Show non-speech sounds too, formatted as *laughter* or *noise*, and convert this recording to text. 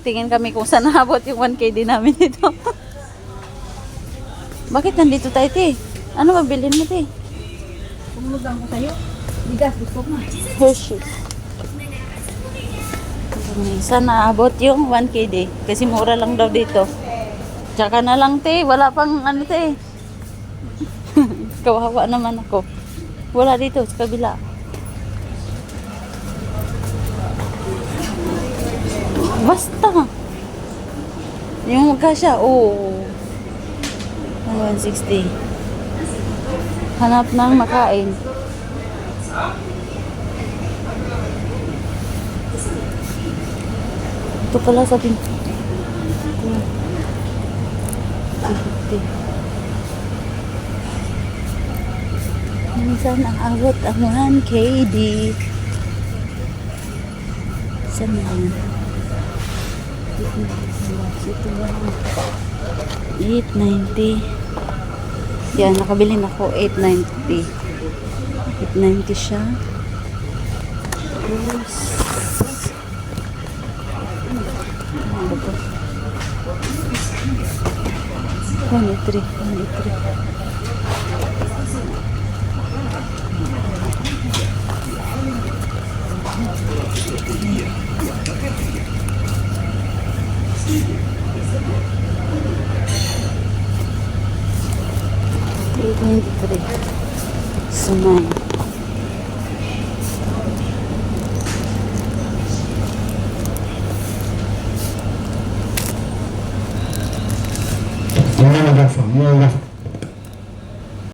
Tingin kami kung saan naabot yung 1K din namin dito. Bakit nandito tayo, te? Ano mabilin mo, te? Pumunod lang ko sa'yo. Bigas, gusto ko. Hershey. Saan naabot yung 1K day? Kasi mura lang daw dito. Tsaka na lang, te. Wala pang ano, te. *laughs* Kawawa naman ako. Wala dito, sa kabila. Basta. Yung magkasya, oo. Oh. 160. Hanap ng makain. Ito pala sa. Ito. 250. Minsan ang awat ang 1KD. Saan na yun? Ito lang. 890. Yan, nakabili na ako. 890. 890 siya. Tapos, ano ba to? 183. Entre semente. Não, não, não, não, não.